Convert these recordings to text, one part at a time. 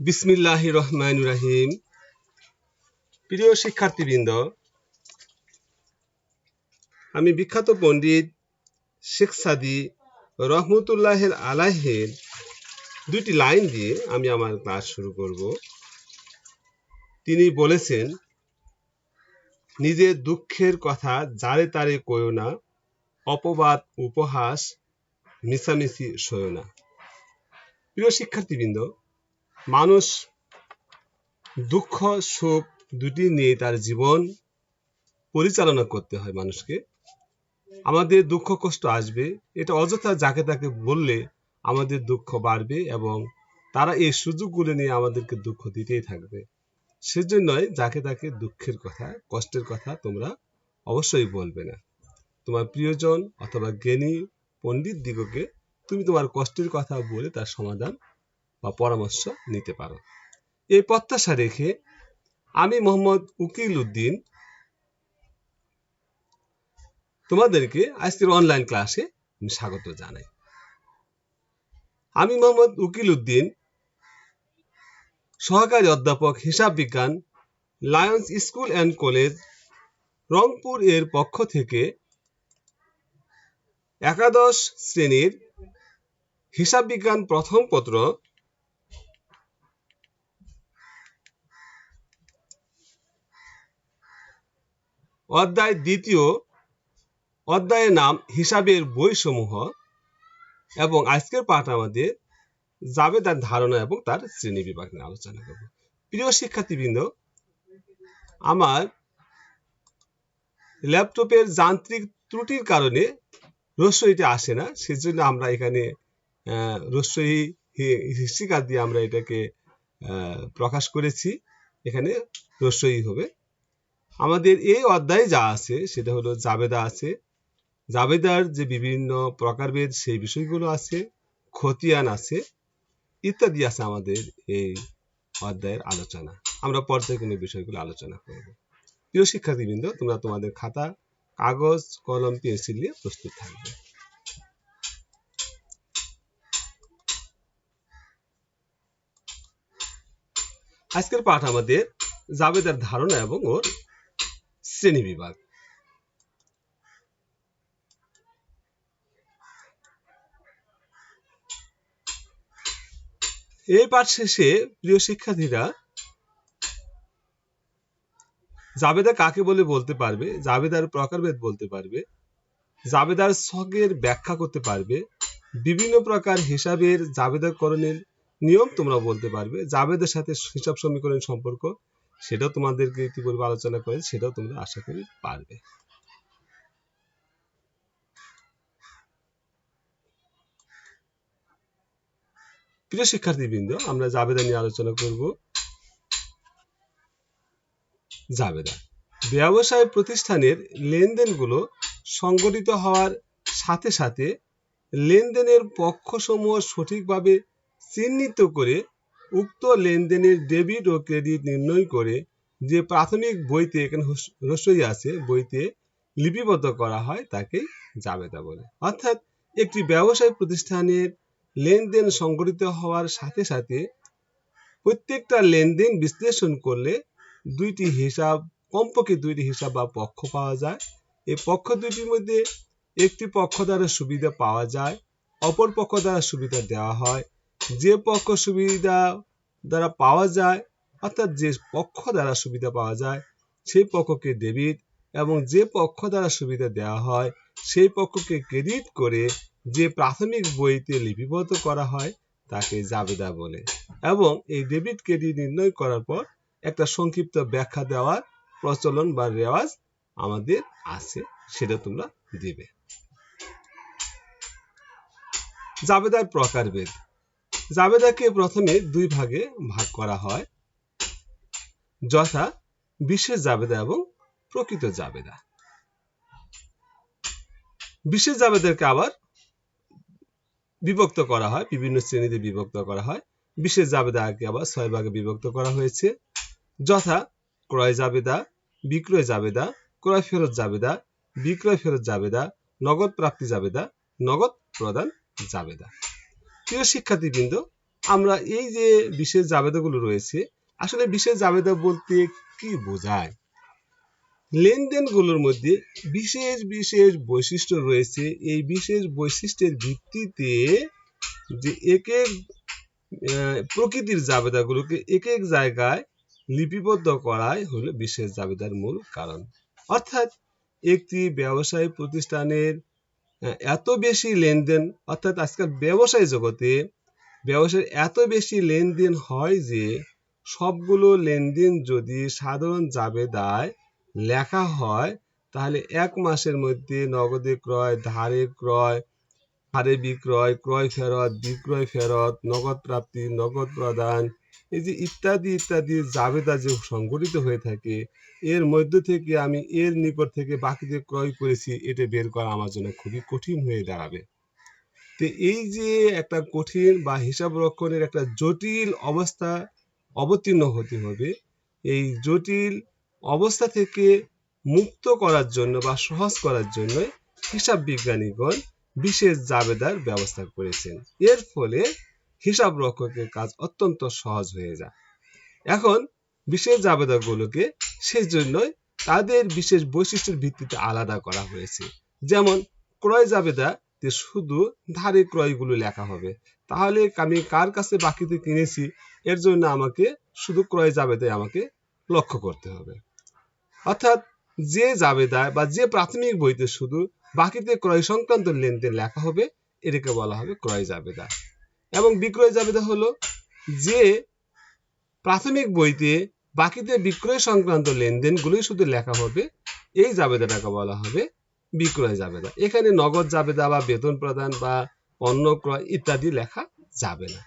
বিসমিল্লাহ রহমান রাহিম। প্রিয় শিক্ষার্থীবৃন্দ, আমি বিখ্যাত পণ্ডিত শেখ সাদি রহমতুল্লাহের আলাহের দুটি লাইন দিয়ে আমি আমার ক্লাস শুরু করব। তিনি বলেছেন, নিজের দুঃখের কথা যারে তারে কয়ো না, অপবাদ, উপহাস মিশামিশি সয় না। প্রিয় শিক্ষার্থীবৃন্দ মানুষ দুঃখ, সুখ দুটি নিয়ে তার জীবন পরিচালনা করতে হয় মানুষকে। আমাদের দুঃখ, কষ্ট আসবে, এটা অযথা যাকে তাকে বললে আমাদের দুঃখ বাড়বে এবং তারা এই সুযোগগুলো নিয়ে আমাদেরকে দুঃখ দিতেই থাকবে। সেজন্যই যাকে তাকে দুঃখের কথা, কষ্টের কথা তোমরা অবশ্যই বলবে না। তোমার প্রিয়জন অথবা জ্ঞানী পণ্ডিত দিগকে তুমি তোমার কষ্টের কথা বলে তার সমাধান পরামর্শ নিতে পারো। এই প্রত্যাশা রেখে আমি মোহাম্মদ উকিল উদ্দিন তোমাদেরকে আজকের অনলাইন ক্লাসে স্বাগত জানাই। আমি মোহাম্মদ উকিল উদ্দিন, সহকারী অধ্যাপক, হিসাব বিজ্ঞান lions school and college Rangpur এর পক্ষ থেকে একাদশ শ্রেণির হিসাব বিজ্ঞান প্রথম পত্র অধ্যায় দ্বিতীয় অধ্যায়ের নাম হিসাবের বইসমূহ এবং আজকের পাঠ আমাদের যাবে তার ধারণা এবং তার শ্রেণি বিভাগ নিয়ে আলোচনা করব। প্রিয় শিক্ষার্থীবৃন্দ, আমার ল্যাপটপের যান্ত্রিক ত্রুটির কারণে রস্যইটা আসে না, সেজন্য আমরা এখানে রস্যই হিসিকার দিয়ে আমরা এটাকে প্রকাশ করেছি। এখানে রস্যই হবে আমাদের এই অধ্যায়ে যা আছে, সেটা হলো জাবেদা আছে। জাবেদার যে বিভিন্ন প্রকারভেদ, সেই বিষয়গুলো আছে, খতিয়ান আছে, ইত্যাদি আছে আমাদের এই অধ্যায়ের আলোচনা। আমরা পর্যায়ক্রমে বিষয়গুলো আলোচনা করব। প্রিয় শিক্ষার্থীবৃন্দ, তোমরা তোমাদের খাতা, কাগজ, কলম, পেন্সিল নিয়ে প্রস্তুত থাকবে। আজকের পাঠ আমাদের জাবেদার ধারণা এবং ওর শ্রেণি বিভাগ এই পাঠ শেষে প্রিয় শিক্ষার্থীরা, জাবেদা কাকে বলে বলতে পারবে? জাবেদার প্রকারভেদ বলতে পারবে। জাবেদার ছকের ব্যাখ্যা করতে পারবে। বিভিন্ন প্রকার হিসাবের জাবেদাকরণের নিয়ম তোমরা বলতে পারবে। জাবেদের সাথে হিসাব সমীকরণ সম্পর্ক সেটাও তোমাদেরকে ইতিপূর্বে আলোচনা করে সেটাও তোমরা আশা করি পারবে। প্রিয় শিক্ষার্থীবৃন্দ, আমরা জাবেদা নিয়ে আলোচনা করব। জাবেদা, ব্যবসায় প্রতিষ্ঠানের লেনদেনগুলো সংগঠিত হওয়ার সাথে সাথে লেনদেনের পক্ষসমূহ সঠিকভাবে চিহ্নিত করে উক্ত লেনদেনের ডেবিট ও ক্রেডিট নির্ণয় করে যে প্রাথমিক বইতে এখানে রসই আছে, বইতে লিপিবদ্ধ করা হয় তাকে জাবেদা বলে। অর্থাৎ একটি ব্যবসায় প্রতিষ্ঠানের লেনদেন সংগঠিত হওয়ার সাথে সাথে প্রত্যেকটা লেনদেন বিশ্লেষণ করলে দুইটি হিসাব, কমপক্ষে দুইটি হিসাব বা পক্ষ পাওয়া যায়। এই পক্ষ দুইটির মধ্যে একটি পক্ষ দ্বারা সুবিধা পাওয়া যায়, অপর পক্ষ দ্বারা সুবিধা দেওয়া হয়। যে পক্ষ সুবিধা দ্বারা পাওয়া যায়, অর্থাৎ যে পক্ষ দ্বারা সুবিধা পাওয়া যায়, সেই পক্ষকে ডেবিট এবং যে পক্ষ দ্বারা সুবিধা দেওয়া হয়, সেই পক্ষকে ক্রেডিট করে যে প্রাথমিক বইতে লিপিবদ্ধ করা হয়, তাকে জাবেদা বলে। এবং এই ডেবিট ক্রেডিট নির্ণয় করার পর একটা সংক্ষিপ্ত ব্যাখ্যা দেওয়ার প্রচলন বা রেওয়াজ আমাদের আছে, সেটা তোমরা দেবে। জাবেদার প্রকারভেদ। জাবেদাকে প্রথমে দুই ভাগে ভাগ করা হয়। যথা বিশেষ জাবেদা এবং প্রকৃত জাবেদা। বিশেষ জাবেদাকে আবার বিভক্ত করা হয়, বিভিন্ন শ্রেণীতে বিভক্ত করা হয়। বিশেষ জাবেদাকে আবার ছয় ভাগে বিভক্ত করা হয়েছে। যথা ক্রয় জাবেদা, বিক্রয় জাবেদা, ক্রয় ফেরত জাবেদা, বিক্রয় ফেরত জাবেদা, নগদ প্রাপ্তি জাবেদা, নগদ প্রদান জাবেদা। প্রিয় শিক্ষার্থীবৃন্দ, আমরা এই যে বিশেষ জাবেদাগুলো রয়েছে, আসলে বিশেষ জাবেদা বলতে কি বোঝায়? লেনদেনগুলোর মধ্যে বিশেষ বিশেষ বৈশিষ্ট্য রয়েছে। এই বিশেষ বৈশিষ্ট্যের ভিত্তিতে যে এক এক প্রকৃতির জাবেদাগুলোকে এক এক জায়গায় লিপিবদ্ধ করাই হলো বিশেষ জাবেদার মূল কারণ। অর্থাৎ একটি ব্যবসায়ী প্রতিষ্ঠানের এত বেশি লেনদেন, অর্থাৎ আজকাল ব্যবসায় জগতে ব্যবসায় এত বেশি লেনদেন হয় যে, সবগুলো লেনদেন যদি সাধারণ জাবেদায় লেখা হয়, তাহলে এক মাসের মধ্যে নগদে ক্রয়, ধারে ক্রয় হারে বিক্রয়, ক্রয় ফেরত, বিক্রয় ফেরত, নগদ প্রাপ্তি, নগদ প্রদান এই যে ইত্যাদি ইত্যাদি জাবেদা যে সংগঠিত হয়ে থাকে, এর মধ্য থেকে আমি এর নিকট থেকে বাকি যে ক্রয় করেছি, এটা বের করা আমার জন্য খুবই কঠিন হয়ে দাঁড়াবে। তো এই যে একটা কঠিন বা হিসাব রক্ষণের একটা জটিল অবস্থা অবতীর্ণ হতে হবে, এই জটিল অবস্থা থেকে মুক্ত করার জন্য বা সহজ করার জন্য হিসাব বিজ্ঞানীগণ বিশেষ জাবেদার ব্যবস্থা করেছেন। এর ফলে হিসাব রক্ষকের কাজ অত্যন্ত সহজ হয়ে যায়। এখন বিশেষ জাবেদাগুলোকে সেই জন্যই তাদের বিশেষ বৈশিষ্ট্যের ভিত্তিতে আলাদা করা হয়েছে। যেমন, ক্রয় জাবেদাতে শুধু ধারে ক্রয়গুলো লেখা হবে। তাহলে আমি কার কাছে বাকিতে কিনেছি, এর জন্য আমাকে শুধু ক্রয় জাবেদায় আমাকে লক্ষ্য করতে হবে। অর্থাৎ যে জাবেদায় বা যে প্রাথমিক বইতে শুধু বাকিতে ক্রয় সংক্রান্ত লেনদেন লেখা হবে, এটাকে বলা হবে ক্রয় জাবেদা। এবং বিক্রয় জাবেদা হলো যে প্রাথমিক বইতে বাকিতে বিক্রয় সংক্রান্ত লেনদেনগুলোই শুধু লেখা হবে, এই জাবেদাটাকে বলা হবে বিক্রয় জাবেদা এখানে নগদ জাবেদা বা বেতন প্রদান বা পণ্য ক্রয় ইত্যাদি লেখা যাবে না।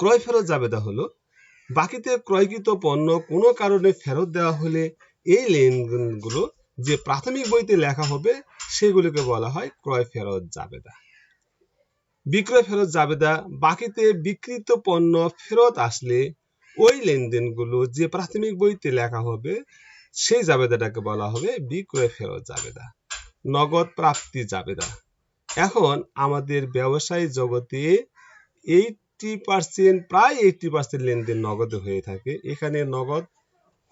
ক্রয় ফেরত জাবেদা হলো বাকিতে ক্রয়কৃত পণ্য কোনো কারণে ফেরত দেওয়া হলে এই লেনদেনগুলো যে প্রাথমিক বইতে লেখা হবে, সেগুলোকে বলা হয় ক্রয় ফেরত জাবেদা বিক্রয় ফেরত জাবেদা বাকিতে বিক্রিত পণ্য ফেরত আসলে ওই লেনদেনগুলো যে প্রাথমিক বইতে লেখা হবে, সেই জাবেদাটাকে বলা হবে বিক্রয় ফেরত জাবেদা, নগদ প্রাপ্তি জাবেদা। এখন আমাদের ব্যবসায়ী জগতে এইটি পার্সেন্ট, প্রায় এইটি পার্সেন্ট লেনদেন নগদে হয়ে থাকে। এখানে নগদ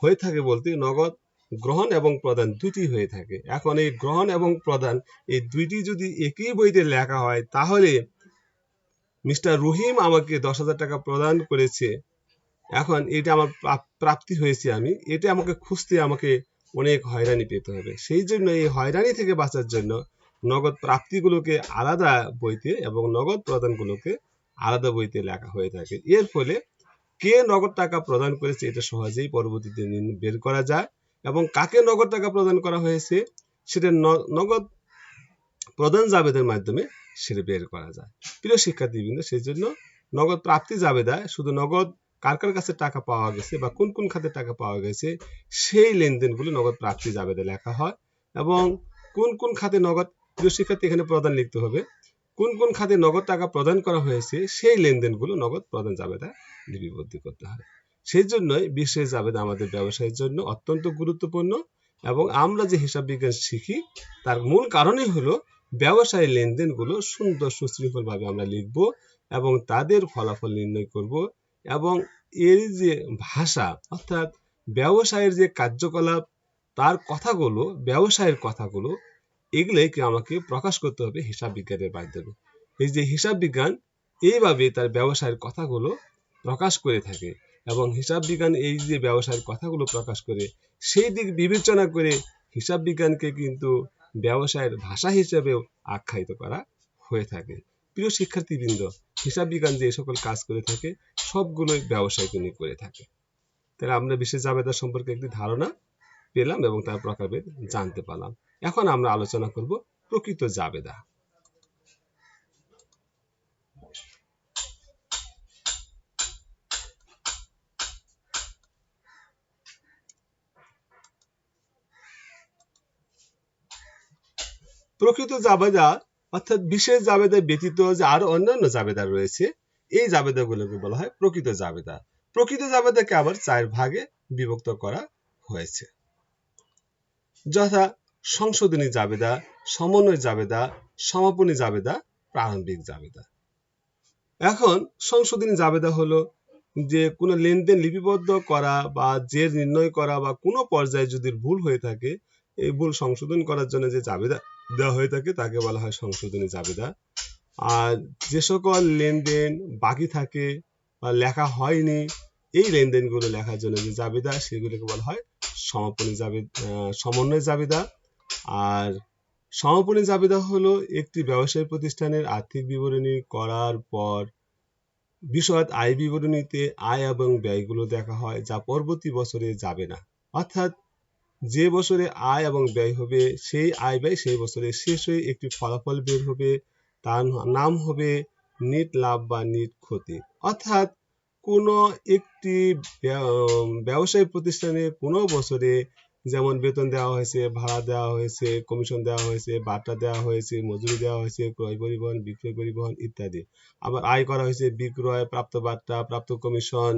হয়ে থাকে বলতে নগদ গ্রহণ এবং প্রদান দুটি হয়ে থাকে। এখন এই গ্রহণ এবং প্রদান এই দুইটি যদি একই বইতে লেখা হয়, তাহলে মিস্টার রহিম আমাকে দশ হাজার টাকা প্রদান করেছে। এখন এটা আমার প্রাপ্তি হয়েছে আমি। এটা আমাকে খুঁজতে আমাকে অনেক হয়রানি পেতে হবে। সেই জন্য এই হয়রানি থেকে বাঁচার জন্য নগদ প্রাপ্তিগুলোকে আলাদা বইতে এবং নগদ প্রদানগুলোকে আলাদা বইতে লেখা হয়ে থাকে। এর ফলে কে নগদ টাকা প্রদান করেছে এটা সহজেই পরবর্তীতে বের করা যায় এবং কাকে নগদ টাকা প্রদান করা হয়েছে সেটা নগদ প্রদান জাবেদের মাধ্যমে সেটা বের করা যায়। প্রিয় শিক্ষার্থীবৃন্দ সেই জন্য নগদ প্রাপ্তি জাবেদায় শুধু নগদ কার কার কাছে টাকা পাওয়া গেছে বা কোন কোন খাতে টাকা পাওয়া গেছে, সেই লেনদেনগুলো নগদ প্রাপ্তি জাবেদে লেখা হয় এবং কোন কোন খাতে নগদ, প্রিয় শিক্ষার্থী, এখানে প্রদান লিখতে হবে, কোন কোন খাতে নগদ টাকা প্রদান করা হয়েছে, সেই লেনদেনগুলো নগদ প্রদান জাবেদা লিপিবদ্ধ করতে হয়। সেই জন্যই বিশেষ জাবেদা আমাদের ব্যবসায়ের জন্য অত্যন্ত গুরুত্বপূর্ণ এবং আমরা যে হিসাব বিজ্ঞান শিখি, তার মূল কারণই হলো ব্যবসায়ী লেনদেনগুলো সুন্দর সুশৃঙ্খলভাবে আমরা লিখব এবং তাদের ফলাফল নির্ণয় করব এবং এর যে ভাষা, অর্থাৎ ব্যবসায়ের যে কার্যকলাপ, তার কথাগুলো, ব্যবসায়ের কথাগুলো এগুলোকে আমাকে প্রকাশ করতে হবে হিসাব বিজ্ঞানের মাধ্যমে। এই যে হিসাব বিজ্ঞান, এইভাবে তার ব্যবসায়ের কথাগুলো প্রকাশ করে থাকে এবং হিসাব বিজ্ঞান এই যে ব্যবসায়ের কথাগুলো প্রকাশ করে, সেই দিক বিবেচনা করে হিসাব বিজ্ঞানকে কিন্তু ব্যবসায়ের ভাষা হিসেবেও আখ্যায়িত করা হয়ে থাকে। প্রিয় শিক্ষার্থীবৃন্দ হিসাব বিজ্ঞান যে সকল কাজ করে থাকে, সবগুলোই ব্যবসায় নিয়ে করে থাকে। তাহলে আমরা বিশেষ জাবেদা সম্পর্কে একটি ধারণা পেলাম এবং তার প্রকারভেদ জানতে পারলাম। এখন আমরা আলোচনা করব প্রকৃত জাবেদা। প্রকৃত জাবেদা অর্থাৎ বিশেষ জাবেদা ব্যতীত যে আরও অন্যান্য জাবেদা রয়েছে, এই জাবেদাগুলোকে বলা হয় প্রকৃত জাবেদা প্রকৃত জাবেদাকে আবার চার ভাগে বিভক্ত করা হয়েছে। যথা সংশোধনী জাবেদা সমন্বয় জাবেদা সমাপনী জাবেদা প্রারম্ভিক জাবেদা এখন সংশোধনী জাবেদা হলো যে কোনো লেনদেন লিপিবদ্ধ করা বা জের নির্ণয় করা বা কোনো পর্যায়ে যদি ভুল হয়ে থাকে, এই ভুল সংশোধন করার জন্য যে জাবেদা দেওয়া হয়ে থাকে, তাকে বলা হয় সংশোধনী জাবেদা। আর যে সকল লেনদেন বাকি থাকে বা লেখা হয়নি, এই লেনদেনগুলো লেখার জন্য যে জাবেদা, সেগুলোকে বলা হয় সমাপনী জাবেদা সমন্বয় জাবেদা। আর সমাপনী জাবেদা হলো একটি ব্যবসায়ী প্রতিষ্ঠানের আর্থিক বিবরণী করার পর বিশদ আয় বিবরণীতে আয় এবং ব্যয়গুলো দেখা হয়, যা পরবর্তী বছরে যাবে না। অর্থাৎ যে বছরে আয় এবং ব্যয় হবে, সেই আয় ব্যয় সেই বছরে শেষ হয়ে একটি ফলাফল বের হবে। তার নাম হবে নিট লাভ বা নিট ক্ষতি। অর্থাৎ কোনো একটি ব্যবসায়ী প্রতিষ্ঠানে কোনো বছরে যেমন বেতন দেওয়া হয়েছে, ভাড়া দেওয়া হয়েছে কমিশন দেওয়া হয়েছে বার্তা দেওয়া হয়েছে, মজুরি দেওয়া হয়েছে, ক্রয় পরিবহন, বিক্রয় পরিবহন ইত্যাদি। আবার আয় করা হয়েছে বিক্রয়, প্রাপ্ত বার্তা প্রাপ্ত কমিশন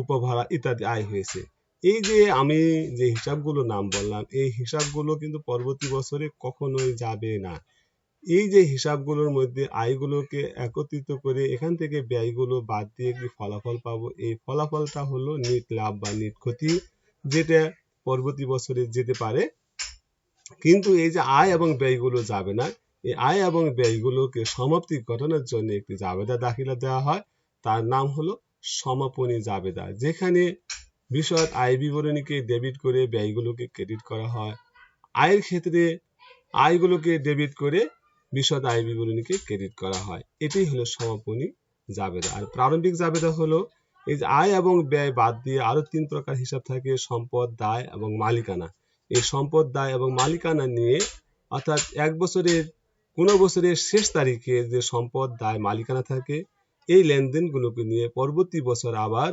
উপভাড়া ইত্যাদি আয় হয়েছে। এই যে আমি যে হিসাবগুলো নাম বললাম, এই হিসাবগুলো কিন্তু পরবর্তী বছরে কখনোই যাবে না। এই যে হিসাবগুলোর মধ্যে আয়গুলোকে একত্রিত করে এখান থেকে ব্যয়গুলো বাদ দিয়ে কি ফলাফল পাবো? এই ফলাফলটা হলো নিট লাভ বা নিট ক্ষতি, যেটা পরবর্তী বছরে যেতে পারে। কিন্তু এই যে আয় এবং ব্যয়গুলো যাবে না, এই আয় এবং ব্যয়গুলোকে সমাপ্তি ঘটানোর জন্য একটি জাবেদা দাখিলা দেওয়া হয়। তার নাম হলো সমাপনী জাবেদা, যেখানে বিশদ আয় বিবরণীকে ডেবিট করে ব্যয়গুলোকে ক্রেডিট করা হয়। আয়ের ক্ষেত্রে আয়গুলোকে ডেবিট করে বিশদ আয় বিবরণীকে ক্রেডিট করা হয়। এটাই হলো সমাপনী জাবেদা। আর প্রারম্ভিক জাবেদা হলো এই যে আয় এবং ব্যয় বাদ দিয়ে আরও তিন প্রকার হিসাব থাকে, সম্পদ, দায় এবং মালিকানা। এই সম্পদ, দায় এবং মালিকানা নিয়ে অর্থাৎ এক বছরের, কোনো বছরের শেষ তারিখে যে সম্পদ, দায়, মালিকানা থাকে, এই লেনদেনগুলোকে নিয়ে পরবর্তী বছর আবার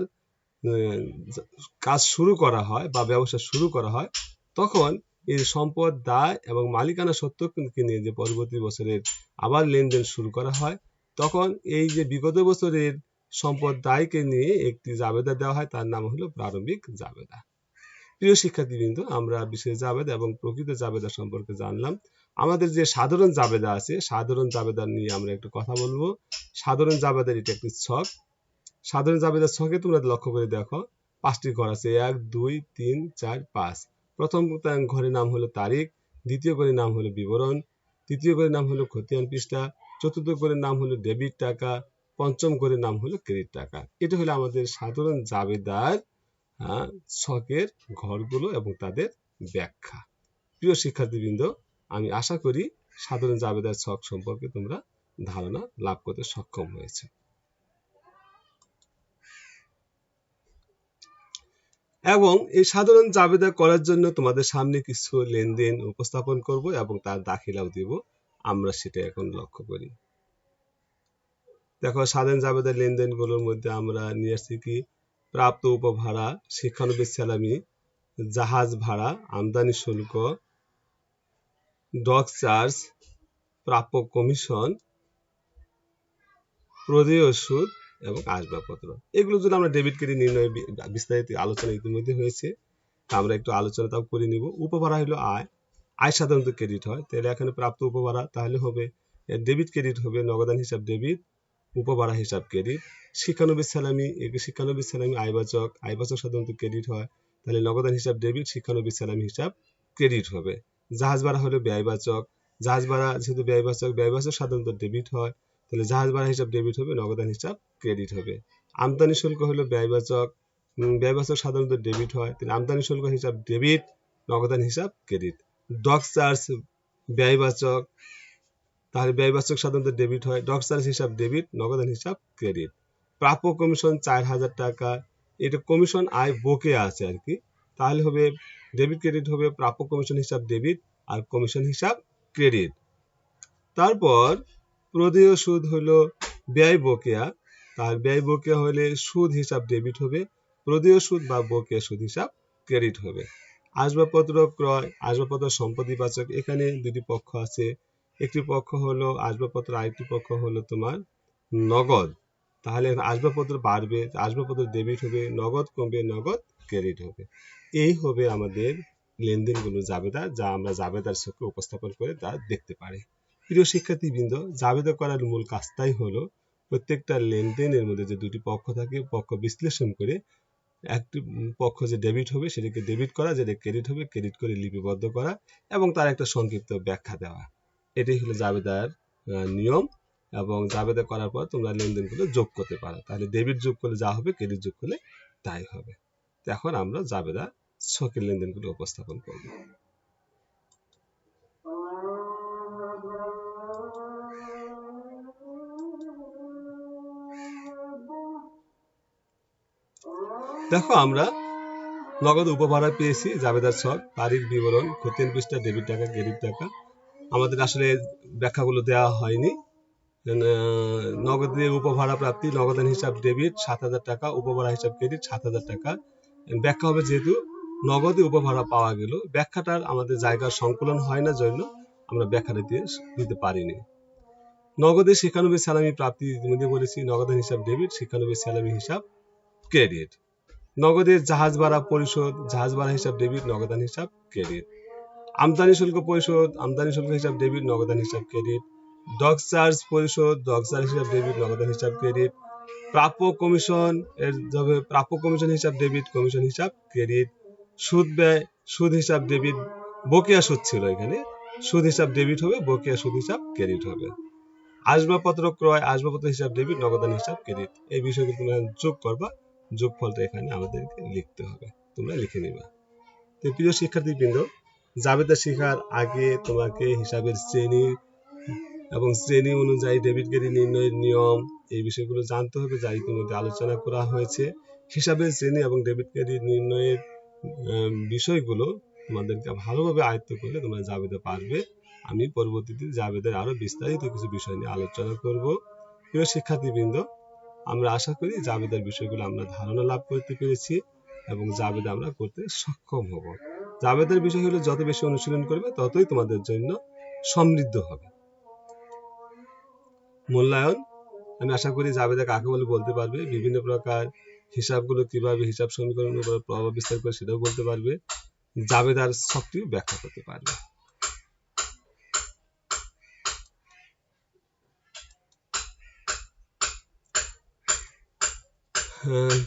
কাজ শুরু করা হয় বা ব্যবসা শুরু করা হয়, তখন এই সম্পদ, দায় এবং মালিকানা সত্ত্বকে নিয়ে যে পরবর্তী বছরের আবার লেনদেন শুরু করা হয়, তখন এই যে বিগত বছরের সম্পদ, দায়কে নিয়ে একটি জাবেদা দেওয়া হয়, তার নাম হলো প্রারম্ভিক জাবেদা। প্রিয় শিক্ষার্থীবৃন্দ, আমরা বিশেষ জাবেদা এবং প্রকৃত জাবেদা সম্পর্কে জানলাম। আমাদের যে সাধারণ জাবেদা আছে, সাধারণ জাবেদা নিয়ে আমরা একটু কথা বলব। সাধারণ জাবেদার এটা একটি ছক সাধারণ জাবেদার ছকে তোমরা লক্ষ্য করে দেখো, পাঁচটি ঘর আছে। এক, দুই, তিন, চার, পাঁচ। প্রথম ঘরের নাম হলো তারিখ, দ্বিতীয় ঘরের নাম হলো বিবরণ, তৃতীয় ঘরের নাম হলো খতিয়ান পৃষ্ঠা, চতুর্থ ঘরের নাম হলো ডেবিট টাকা, পঞ্চম ঘরের নাম হলো ক্রেডিট টাকা। এটা হলো আমাদের সাধারণ জাবেদার ছকের ঘরগুলো এবং তাদের ব্যাখ্যা। প্রিয় শিক্ষার্থীবৃন্দ, আমি আশা করি সাধারণ জাবেদার ছক সম্পর্কে তোমরা ধারণা লাভ করতে সক্ষম হয়েছে। এবং এই সাধারণ জাবেদা করার জন্য তোমাদের সামনে কিছু লেনদেন উপস্থাপন করব এবং তার দাখিলাও দিব। আমরা সেটা এখন লক্ষ্য করি। দেখো, সাধারণ জাবেদার লেনদেনগুলোর মধ্যে আমরা নিয়ে আসছি কি? প্রাপ্ত উপভাড়া শিক্ষানবিশ সালামি জাহাজ ভাড়া, আমদানি শুল্ক ডক চার্জ, প্রাপ্য কমিশন, প্রদেয় সুদ এবং আসবাবপত্র। এগুলো যদি আমরা ডেবিট ক্রেডিট নির্ণয় বিস্তারিত আলোচনা ইতিমধ্যে হয়েছে তা আমরা একটু আলোচনা তাও করে নিব। উপভাড়া হলো আয়। আয় সাধারণত ক্রেডিট হয়। তাহলে এখানে প্রাপ্ত উপভাড়া তাহলে হবে ডেবিট ক্রেডিট হবে নগদান হিসাব ডেবিট উপভাড়া হিসাব ক্রেডিট শিক্ষানবিশ সালামি শিক্ষানবিশ সালামি আয়বাচক আয়বাচক সাধারণত ক্রেডিট হয়। তাহলে নগদান হিসাব ডেবিট শিক্ষানবিশ সালামি হিসাব ক্রেডিট হবে। জাহাজ ভাড়া হলো ব্যয়বাচক। জাহাজ ভাড়া যেহেতু ব্যয়বাচক ব্যয়বাচক সাধারণত ডেবিট হয় তাহলে জাহাজ ভাড়া হিসাব ডেবিট হবে নগদান হিসাব ক্রেডিট হবে। আমদানি শুল্ক হলো ব্যয়বাচক ব্যয়বাচক সাধারণত ডেবিট হয়। তাহলে আমদানি শুল্ক হিসাব ডেবিট নগদান হিসাব ক্রেডিট ডক চার্জ ব্যয়বাচক, তাহলে ব্যয়বাচক সাধারণত ডেবিট হয়। ডক চার্জ হিসাব ডেবিট নগদান হিসাব ক্রেডিট প্রাপ্য কমিশন চার হাজার টাকা। এটা কমিশন আয় বকে আছে আর কি। তাহলে হবে ডেবিট ক্রেডিট হবে, প্রাপ্য কমিশন হিসাব ডেবিট আর কমিশন হিসাব ক্রেডিট তারপর প্রদেয় সুদ হলো ব্যয় বকেয়া। তার ব্যয় বকেয়া হলে সুদ হিসাব ডেবিট হবে, প্রদেয় সুদ বা বকেয়া সুদ হিসাব ক্রেডিট হবে। আসবাবপত্র ক্রয়, আসবাবপত্র সম্পত্তি বাচক, এখানে দুটি পক্ষ আছে। একটি পক্ষ হলো আসবাবপত্র, আরেকটি পক্ষ হলো তোমার নগদ। তাহলে আসবাবপত্র বাড়বে, আসবাবপত্র ডেবিট হবে, নগদ কমবে, নগদ ক্রেডিট হবে। এই হবে আমাদের লেনদেনগুলো জাবেদা, যা আমরা জাবেদার চোখে উপস্থাপন করে তা দেখতে পারি। প্রিয় শিক্ষার্থীবৃন্দ, জাবেদা করার মূল কাজটাই হলো প্রত্যেকটা লেনদেনের মধ্যে যে দুটি পক্ষ থাকে, পক্ষ বিশ্লেষণ করে একটি পক্ষ যে ডেবিট হবে সেটাকে ডেবিট করা, যেটা ক্রেডিট হবে ক্রেডিট করে লিপিবদ্ধ করা এবং তার একটা সংক্ষিপ্ত ব্যাখ্যা দেওয়া। এটাই হলো জাবেদার নিয়ম এবং জাবেদা করার পর তোমরা লেনদেনগুলো যোগ করতে পারো। তাহলে ডেবিট যোগ করলে যা হবে ক্রেডিট যোগ করলে তাই হবে। এখন আমরা জাবেদা ছকের লেনদেনগুলো উপস্থাপন করব। দেখো, আমরা নগদ উপভাড়া পেয়েছি, জাবেদার ছক, তারিখ, বিবরণ, খতিয়ান পৃষ্ঠা, ডেবিট টাকা, ক্রেডিট টাকা। আমাদের আসলে ব্যাখ্যাগুলো দেওয়া হয়নি। নগদের উপভাড়া প্রাপ্তি, নগদান হিসাব ডেবিট, সাত হাজার টাকা, উপভাড়া হিসাব ক্রেডিট, সাত হাজার টাকা। ব্যাখ্যা হবে যেহেতু নগদে উপভাড়া পাওয়া গেল। ব্যাখ্যাটার আমাদের জায়গার সংকলন হয় না, জন্য আমরা ব্যাখ্যাটা দিয়ে দিতে পারিনি। নগদে শিক্ষানবী স্যালামি প্রাপ্তি ইতিমধ্যে বলেছি, নগদান হিসাব ডেবিট শিক্ষানবী সালামি হিসাব ক্রেডিট। নগদের জাহাজ ভাড়া পরিশোধ, জাহাজ ভাড়া হিসাব, ডেবিট, নগদান হিসাব, ক্রেডিট। আমদানি শুল্ক পরিশোধ, আমদানি শুল্ক হিসাব, ডেবিট, নগদান হিসাব, ক্রেডিট। ডগ চার্জ পরিশোধ, ডগ চার্জ হিসাব, ডেবিট, নগদান হিসাব, ক্রেডিট। প্রাপ্য কমিশন এর যাবে প্রাপ্য কমিশন হিসাব, ডেবিট, কমিশন হিসাব, ক্রেডিট। সুদ ব্যয়, সুদ হিসাব, ডেবিট, বকেয়া সুদ ছিল এখানে। সুদ হিসাব, ডেবিট হবে, বকেয়া সুদ হিসাব, ক্রেডিট হবে। আসবাবপত্র ক্রয়, আসবাবপত্র হিসাব, ডেবিট, নগদান হিসাব, ক্রেডিট। এই বিষয়গুলো তোমরা যোগ করবা। যোগফলটা এখানে আমাদেরকে লিখতে হবে। তোমরা লিখে নিবা। তো প্রিয় শিক্ষার্থীবৃন্দ, জাবেদা শেখার আগে তোমাকে হিসাবের শ্রেণি এবং শ্রেণি অনুযায়ী ডেবিট ক্রেডিট নির্ণয়ের নিয়ম, এই বিষয়গুলো জানতে হবে, যা ইতিমধ্যে আলোচনা করা হয়েছে। হিসাবের শ্রেণি এবং ডেবিট ক্রেডিট নির্ণয়ের বিষয়গুলো তোমাদেরকে ভালোভাবে আয়ত্ত করলে তোমরা জাবেদা পারবে। আমি পরবর্তীতে জাবেদের আরও বিস্তারিত কিছু বিষয় নিয়ে আলোচনা করব। প্রিয় শিক্ষার্থীবৃন্দ আমরা আশা করি জাবেদার বিষয়গুলো আমরা ধারণা লাভ করতে পেরেছি এবং জাবেদা আমরা করতে সক্ষম হব। জাবেদার বিষয়গুলো যত বেশি অনুশীলন করবে ততই তোমাদের জন্য সমৃদ্ধ হবে। মূল্যায়ন, আমি আশা করি জাবেদা কাকে বলে বলতে পারবে, বিভিন্ন প্রকার হিসাবগুলো কীভাবে হিসাব সমীকরণের উপর প্রভাব বিস্তার করে সেটাও বলতে পারবে। জাবেদার সবটিও ব্যাখ্যা করতে পারবে।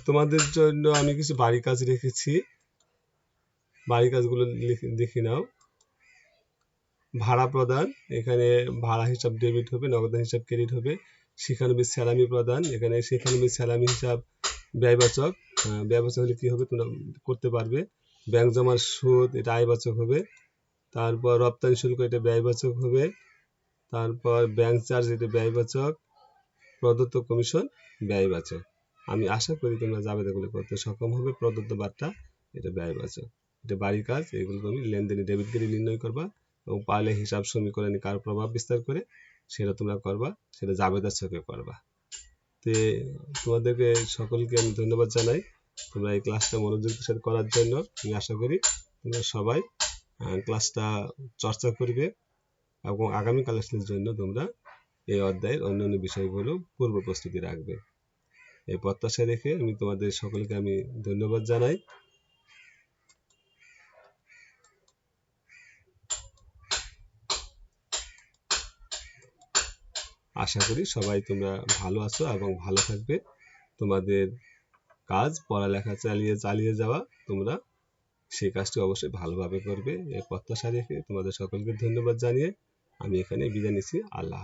তোমাদের জন্য আমি কিছু বাড়ি কাজ রেখেছি। বাড়ি কাজগুলো দেখে নাও। ভাড়া প্রদান, এখানে ভাড়া হিসাব ডেবিট হবে নগদান হিসাব ক্রেডিট হবে। শিক্ষানবী স্যালামি প্রদান, এখানে শিক্ষানবী স্যালামি হিসাব ব্যয়বাচক। ব্যয়বাচক হলে কী হবে? তোমরা করতে পারবে। ব্যাংক জমার সুদ, এটা আয়বাচক হবে। তারপর রপ্তানি শুল্ক এটা ব্যয়বাচক হবে। তারপর ব্যাংক চার্জ এটা ব্যয়বাচক। প্রদত্ত কমিশন ব্যয়বাচক। আমি আশা করি তোমরা জাবেদাগুলো করতে সক্ষম হবে। প্রদত্ত বার্তা, এটা ব্যয়বাচক। এটা বাড়ির কাজ এগুলো তুমি লেনদেনে ডেবিট ক্রেডিট নির্ণয় করবা এবং পারলে হিসাব সমীকরণে কার প্রভাব বিস্তার করে সেটা তোমরা করবা, সেটা জাবেদার চোখে করবা তে তোমাদেরকে সকলকে আমি ধন্যবাদ জানাই। তোমরা এই ক্লাসটা মনোযোগের সাথে করার জন্য আমি আশা করি তোমরা সবাই ক্লাসটা চর্চা করবে এবং আগামী ক্লাসের জন্য তোমরা এই অধ্যায়ের অন্যান্য বিষয়গুলো পূর্ব প্রস্তুতি রাখবে। এই প্রত্যাশা রেখে আমি তোমাদের সকলকে আমি ধন্যবাদ জানাই। আশা করি সবাই তোমরা ভালো আছো এবং ভালো থাকবে। তোমাদের কাজ, পড়ালেখা চালিয়ে চালিয়ে যাওয়া তোমরা সেই কাজটি অবশ্যই ভালোভাবে করবে। এর প্রত্যাশা রেখে তোমাদের সকলকে ধন্যবাদ জানিয়ে আমি এখানে বিদায় নিচ্ছি। আল্লাহ